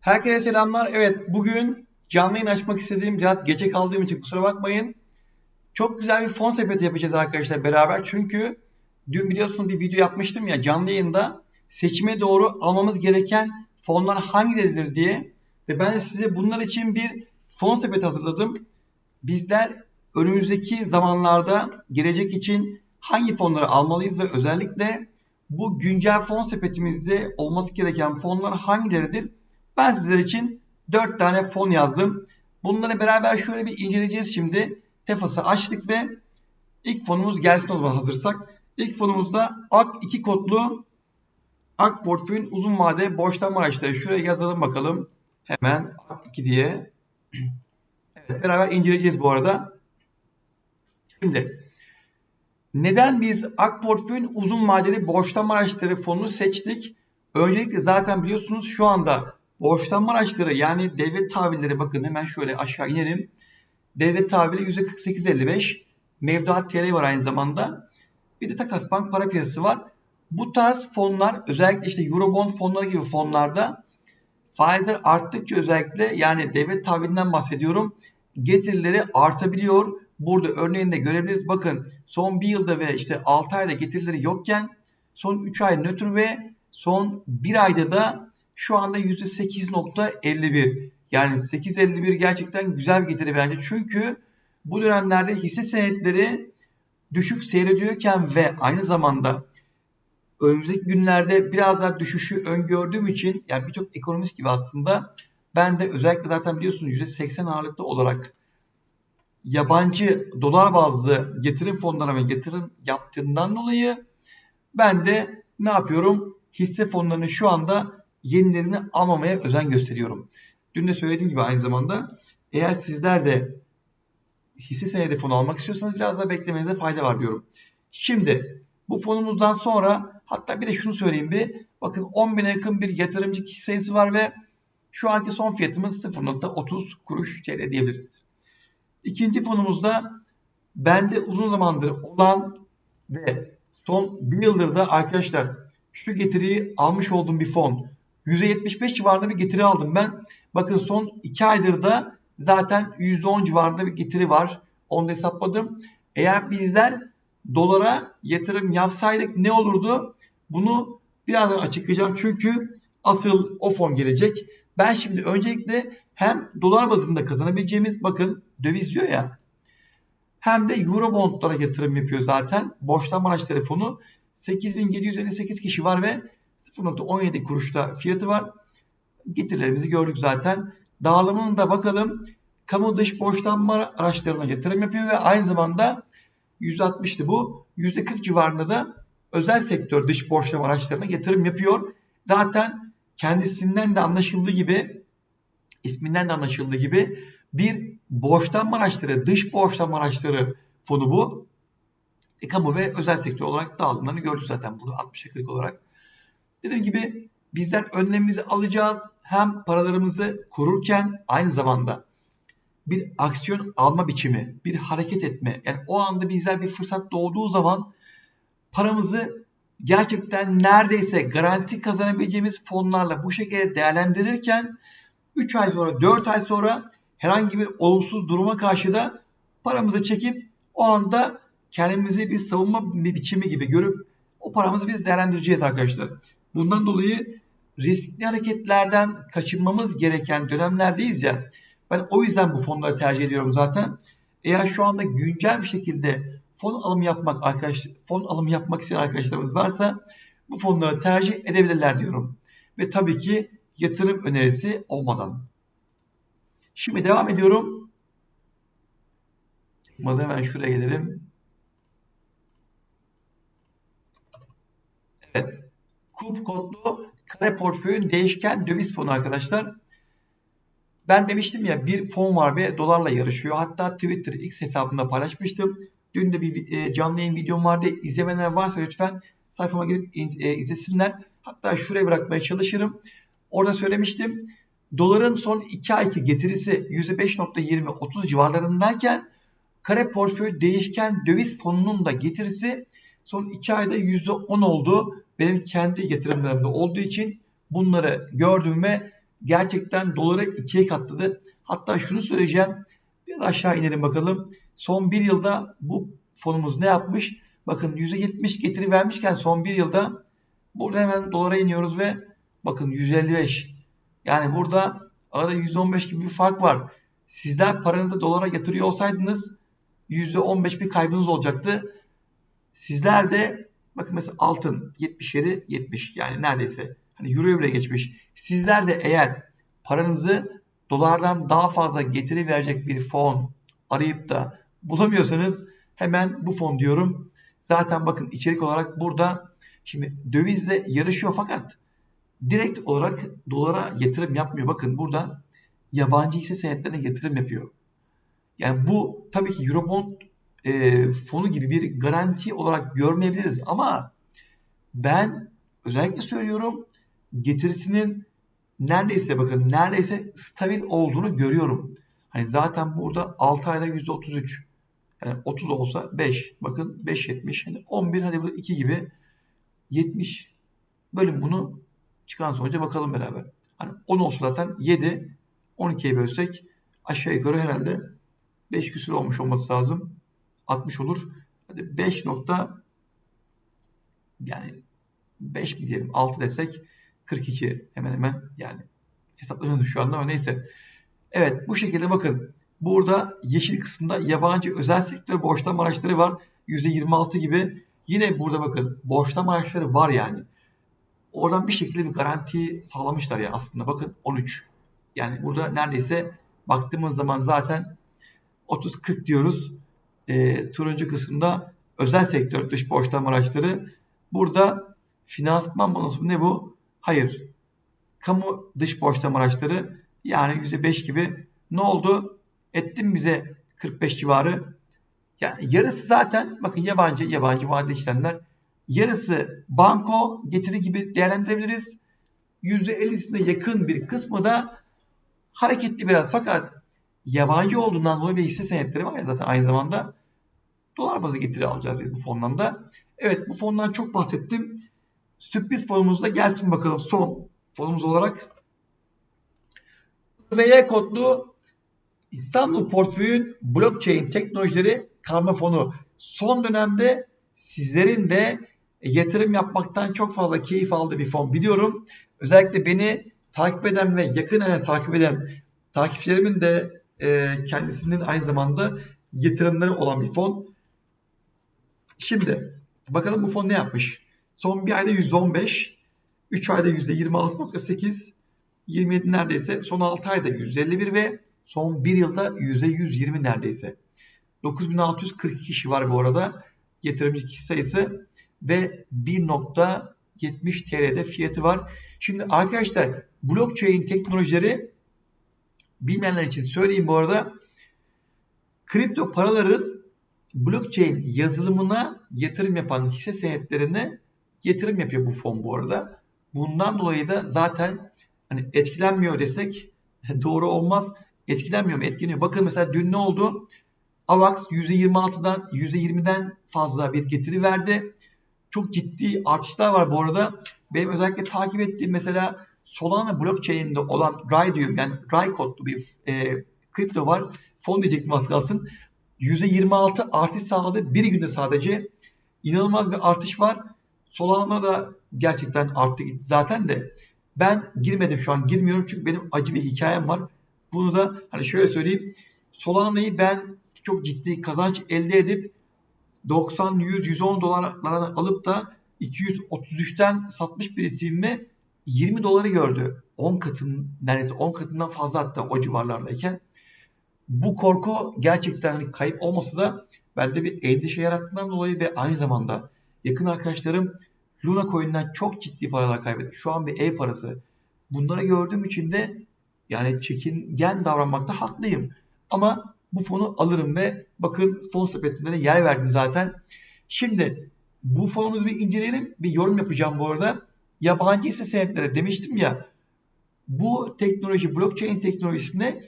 Herkese selamlar. Evet bugün canlı yayın açmak istediğim biraz gece kaldığım için kusura bakmayın. Çok güzel bir fon sepeti yapacağız arkadaşlar beraber. Çünkü dün biliyorsunuz bir video yapmıştım ya canlı yayında seçime doğru almamız gereken fonlar hangileridir diye. Ve ben de size bunlar için bir fon sepeti hazırladım. Bizler önümüzdeki zamanlarda gelecek için hangi fonları almalıyız ve özellikle bu güncel fon sepetimizde olması gereken fonlar hangileridir? Ben sizler için 4 tane fon yazdım. Bunları beraber şöyle bir inceleyeceğiz şimdi. Tefas'ı açtık ve ilk fonumuz gelsin o zaman hazırsak. İlk fonumuzda AK2 kodlu AK portföyün uzun vade borçlanma araçları. Şuraya yazalım bakalım. Hemen AK2 diye. Evet, beraber inceleyeceğiz bu arada. Şimdi neden biz AK portföyün uzun vadeli borçlanma araçları fonunu seçtik? Öncelikle zaten biliyorsunuz şu anda borçlanma araçları yani devlet tahvilleri bakın hemen şöyle aşağı inelim. Devlet tahvili %48.55. Mevduat TL var aynı zamanda. Bir de takas bank para piyasası var. Bu tarz fonlar özellikle işte Eurobond fonları gibi fonlarda faizler arttıkça özellikle yani devlet tahvilinden bahsediyorum getirileri artabiliyor. Burada örneğinde görebiliriz. Bakın son bir yılda ve işte 6 ayda getirileri yokken son 3 ay nötr ve son 1 ayda da şu anda %8.51. Yani 8.51 gerçekten güzel bir getiri bence. Çünkü bu dönemlerde hisse senetleri düşük seyrediyorken ve aynı zamanda önümüzdeki günlerde biraz daha düşüşü öngördüğüm için yani birçok ekonomist gibi aslında ben de özellikle zaten biliyorsunuz %80 ağırlıklı olarak yabancı dolar bazlı getirim fonlarına getirim yaptığından dolayı ben de ne yapıyorum? Hisse fonlarını şu anda yenilerini almamaya özen gösteriyorum. Dün de söylediğim gibi aynı zamanda eğer sizler de hisse senedi fonu almak istiyorsanız biraz daha beklemenize fayda var diyorum. Şimdi bu fonumuzdan sonra hatta bir de şunu söyleyeyim bir. Bakın 10 bine yakın bir yatırımcı kişi sayısı var ve şu anki son fiyatımız 0.30 kuruş TL diyebiliriz. İkinci fonumuzda bende uzun zamandır olan ve son bir yıldır da arkadaşlar şu getiriyi almış olduğum bir fon. %75 civarında bir getiri aldım ben. Bakın son 2 aydır da zaten %10 civarında bir getiri var. Onu da hesapladım. Eğer bizler dolara yatırım yapsaydık ne olurdu? Bunu birazdan açıklayacağım. Çünkü asıl o fon gelecek. Ben şimdi öncelikle hem dolar bazında kazanabileceğimiz bakın döviz diyor ya hem de euro bondlara yatırım yapıyor zaten. Borçlanma araçları fonu 8758 kişi var ve 0.17 kuruşta fiyatı var. Getirilerimizi gördük zaten. Dağılımını da bakalım. Kamu dış borçlanma araçlarına yatırım yapıyor ve aynı zamanda %60'tı bu. %40 civarında da özel sektör dış borçlanma araçlarına yatırım yapıyor. Zaten kendisinden de anlaşıldığı gibi isminden de anlaşıldığı gibi bir borçlanma araçları, dış borçlanma araçları fonu bu. E, kamu ve özel sektör olarak dağılımlarını gördük zaten bunu 60'a 40 olarak. Dediğim gibi bizler önlemimizi alacağız. Hem paralarımızı kururken aynı zamanda bir aksiyon alma biçimi, bir hareket etme. Yani o anda bizler bir fırsat doğduğu zaman paramızı gerçekten neredeyse garanti kazanabileceğimiz fonlarla bu şekilde değerlendirirken 3 ay sonra 4 ay sonra herhangi bir olumsuz duruma karşı da paramızı çekip o anda kendimizi bir savunma bir biçimi gibi görüp o paramızı biz değerlendireceğiz arkadaşlar. Bundan dolayı riskli hareketlerden kaçınmamız gereken dönemlerdeyiz ya. Ben o yüzden bu fonları tercih ediyorum zaten. Eğer şu anda güncel bir şekilde fon alım yapmak arkadaş fon alım yapmak isteyen arkadaşlarımız varsa bu fonları tercih edebilirler diyorum. Ve tabii ki yatırım önerisi olmadan. Şimdi devam ediyorum. Çıkmadı hemen şuraya gelelim. Evet. KUP kodlu kare portföyün değişken döviz fonu arkadaşlar. Ben demiştim ya bir fon var ve dolarla yarışıyor. Hatta Twitter X hesabında paylaşmıştım. Dün de bir e, canlı yayın videom vardı. İzlemeyenler varsa lütfen sayfama girip e, izlesinler. Hatta şuraya bırakmaya çalışırım. Orada söylemiştim. Doların son 2 ayki getirisi %5.20-30 civarlarındayken kare portföy değişken döviz fonunun da getirisi son 2 ayda %10 oldu. Benim kendi yatırımlarımda olduğu için bunları gördüm ve gerçekten dolara ikiye katladı. Hatta şunu söyleyeceğim. Biraz aşağı inelim bakalım. Son bir yılda bu fonumuz ne yapmış? Bakın %70 getiri vermişken son bir yılda burada hemen dolara iniyoruz ve bakın 155. Yani burada arada %15 gibi bir fark var. Sizler paranızı dolara yatırıyor olsaydınız %15 bir kaybınız olacaktı. Sizler de bakın mesela altın 77 70 yani neredeyse hani euro bile geçmiş. Sizler de eğer paranızı dolardan daha fazla getiri verecek bir fon arayıp da bulamıyorsanız hemen bu fon diyorum. Zaten bakın içerik olarak burada şimdi dövizle yarışıyor fakat direkt olarak dolara yatırım yapmıyor. Bakın burada yabancı hisse senetlerine yatırım yapıyor. Yani bu tabii ki Eurobond e, fonu gibi bir garanti olarak görmeyebiliriz ama ben özellikle söylüyorum getirisinin neredeyse bakın neredeyse stabil olduğunu görüyorum. Hani zaten burada 6 ayda %33 yani 30 olsa 5 bakın 5.70 hani 11 hadi burada 2 gibi 70 bölüm bunu çıkan sonuca bakalım beraber. Hani 10 olsa zaten 7 12'ye bölsek aşağı yukarı herhalde 5 küsur olmuş olması lazım. 60 olur. Hadi 5 nokta yani 5 mi diyelim 6 desek 42 hemen hemen yani hesaplayamadım şu anda ama neyse. Evet bu şekilde bakın burada yeşil kısımda yabancı özel sektör borçlama araçları var. %26 gibi. Yine burada bakın borçlama araçları var yani. Oradan bir şekilde bir garanti sağlamışlar ya aslında. Bakın 13. Yani burada neredeyse baktığımız zaman zaten 30-40 diyoruz. E, turuncu kısımda özel sektör dış borçlama araçları. Burada finansman bonosu ne bu? Hayır. Kamu dış borçlama araçları yani %5 gibi ne oldu? Ettin bize 45 civarı. Yani yarısı zaten bakın yabancı yabancı vadeli işlemler yarısı banko getiri gibi değerlendirebiliriz. %50'sine yakın bir kısmı da hareketli biraz fakat yabancı olduğundan dolayı ve hisse senetleri var ya zaten aynı zamanda dolar bazı getiri alacağız biz bu fondan da. Evet bu fondan çok bahsettim. Sürpriz fonumuz da gelsin bakalım son fonumuz olarak. VY kodlu İstanbul Portföy'ün blockchain teknolojileri karma fonu. Son dönemde sizlerin de yatırım yapmaktan çok fazla keyif aldığı bir fon biliyorum. Özellikle beni takip eden ve yakından takip eden takipçilerimin de e, kendisinin aynı zamanda yatırımları olan bir fon. Şimdi bakalım bu fon ne yapmış? Son bir ayda %15, 3 ayda %26.8, 27 neredeyse, son 6 ayda %51 ve son 1 yılda %120 neredeyse. 9640 kişi var bu arada yatırımcı kişi sayısı ve 1.70 TL'de fiyatı var. Şimdi arkadaşlar blockchain teknolojileri bilmeyenler için söyleyeyim bu arada kripto paraların blockchain yazılımına yatırım yapan hisse senetlerine yatırım yapıyor bu fon bu arada. Bundan dolayı da zaten hani etkilenmiyor desek doğru olmaz. Etkilenmiyor mu? Etkileniyor. Bakın mesela dün ne oldu? AVAX %26'dan %20'den fazla bir getiri verdi. Çok ciddi artışlar var bu arada. Benim özellikle takip ettiğim mesela Solana blockchain'inde olan Raidium yani Rai kodlu bir e, kripto var. Fon diyecektim az kalsın. %26 artış sağladı. Bir günde sadece. inanılmaz bir artış var. Solana da gerçekten arttı gitti zaten de. Ben girmedim şu an girmiyorum çünkü benim acı bir hikayem var. Bunu da hani şöyle söyleyeyim. Solana'yı ben çok ciddi kazanç elde edip 90, 100, 110 dolarlara alıp da 233'ten satmış birisi mi 20 doları gördü. 10 katın neredeyse 10 katından fazla hatta o civarlardayken. Bu korku gerçekten hani kayıp olmasa da bende bir endişe yarattığından dolayı ve aynı zamanda yakın arkadaşlarım Luna Coin'den çok ciddi paralar kaybetti. Şu an bir ev parası. Bunları gördüğüm için de yani çekingen davranmakta haklıyım. Ama bu fonu alırım ve bakın fon sepetinde de yer verdim zaten. Şimdi bu fonumuzu bir inceleyelim. Bir yorum yapacağım bu arada. Yabancı hisse senetleri demiştim ya. Bu teknoloji, blockchain teknolojisine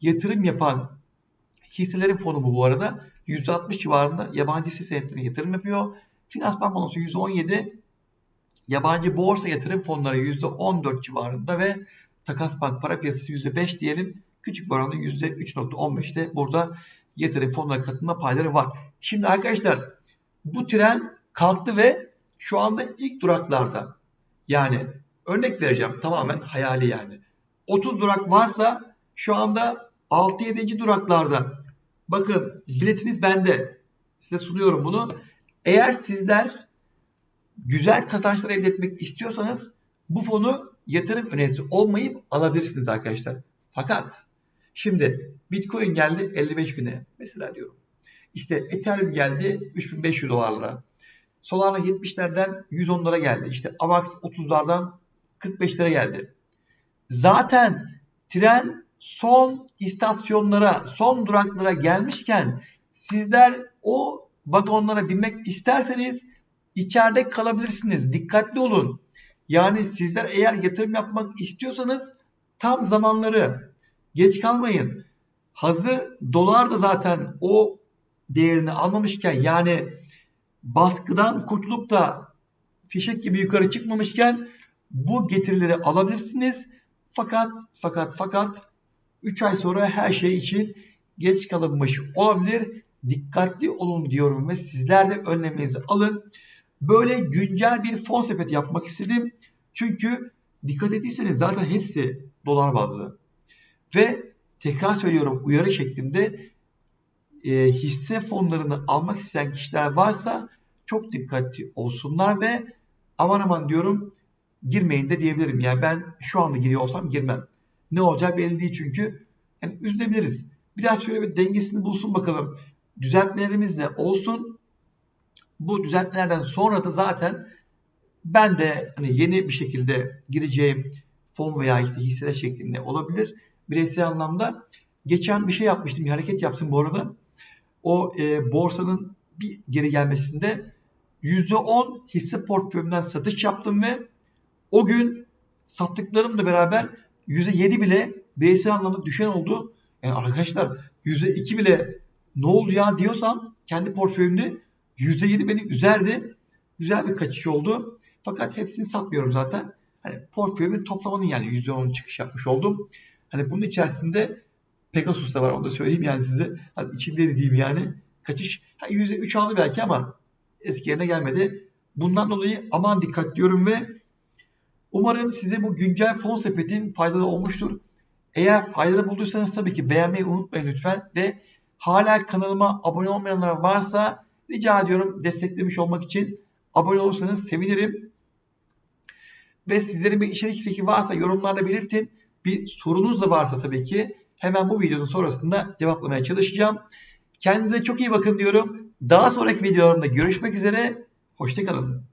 yatırım yapan hisselerin fonu bu bu arada. %60 civarında yabancı hisse senetlerine yatırım yapıyor. Finansman bonosu %17, yabancı borsa yatırım fonları %14 civarında ve takas bank para piyasası %5 diyelim. Küçük bir oranda %3.15'te burada yatırım fonlara katılma payları var. Şimdi arkadaşlar bu tren kalktı ve şu anda ilk duraklarda. Yani örnek vereceğim tamamen hayali yani. 30 durak varsa şu anda 6-7. duraklarda. Bakın biletiniz bende. Size sunuyorum bunu. Eğer sizler güzel kazançlar elde etmek istiyorsanız bu fonu yatırım önerisi olmayıp alabilirsiniz arkadaşlar. Fakat şimdi Bitcoin geldi 55 bine mesela diyorum. İşte Ethereum geldi 3500 dolarlara. Solana 70'lerden 110'lara geldi. İşte AVAX 30'lardan 45'lere geldi. Zaten tren son istasyonlara, son duraklara gelmişken sizler o vagonlara binmek isterseniz içeride kalabilirsiniz. Dikkatli olun. Yani sizler eğer yatırım yapmak istiyorsanız tam zamanları geç kalmayın. Hazır dolar da zaten o değerini almamışken yani baskıdan kurtulup da fişek gibi yukarı çıkmamışken bu getirileri alabilirsiniz. Fakat fakat fakat 3 ay sonra her şey için geç kalınmış olabilir. Dikkatli olun diyorum ve sizler de önleminizi alın. Böyle güncel bir fon sepeti yapmak istedim. Çünkü dikkat ettiyseniz zaten hepsi dolar bazlı. Ve tekrar söylüyorum uyarı şeklinde e, hisse fonlarını almak isteyen kişiler varsa çok dikkatli olsunlar ve aman aman diyorum girmeyin de diyebilirim. Yani ben şu anda giriyor olsam girmem. Ne olacağı belli değil çünkü. Yani üzülebiliriz. Biraz şöyle bir dengesini bulsun bakalım. Düzeltmelerimiz de olsun. Bu düzeltmelerden sonra da zaten ben de hani yeni bir şekilde gireceğim fon veya işte hisseler şeklinde olabilir. Bireysel anlamda. Geçen bir şey yapmıştım. Bir hareket yaptım bu arada. O e, borsanın bir geri gelmesinde %10 hisse portföyümden satış yaptım ve o gün sattıklarımla beraber %7 bile bireysel anlamda düşen oldu. Yani arkadaşlar %2 bile ne oldu ya diyorsam kendi portföyümde %7 beni üzerdi. Güzel bir kaçış oldu. Fakat hepsini satmıyorum zaten. Hani portföyümün toplamanın yani %10 çıkış yapmış oldum. Hani bunun içerisinde Pegasus da var onu da söyleyeyim yani size. Hani içimde dediğim yani kaçış. Ha, %3 aldı belki ama eski yerine gelmedi. Bundan dolayı aman dikkat diyorum ve umarım size bu güncel fon sepetin faydalı olmuştur. Eğer faydalı bulduysanız tabii ki beğenmeyi unutmayın lütfen ve hala kanalıma abone olmayanlar varsa rica ediyorum desteklemiş olmak için abone olursanız sevinirim. Ve sizlerin bir içerik fikri varsa yorumlarda belirtin. Bir sorunuz da varsa tabii ki hemen bu videonun sonrasında cevaplamaya çalışacağım. Kendinize çok iyi bakın diyorum. Daha sonraki videolarımda görüşmek üzere. Hoşçakalın.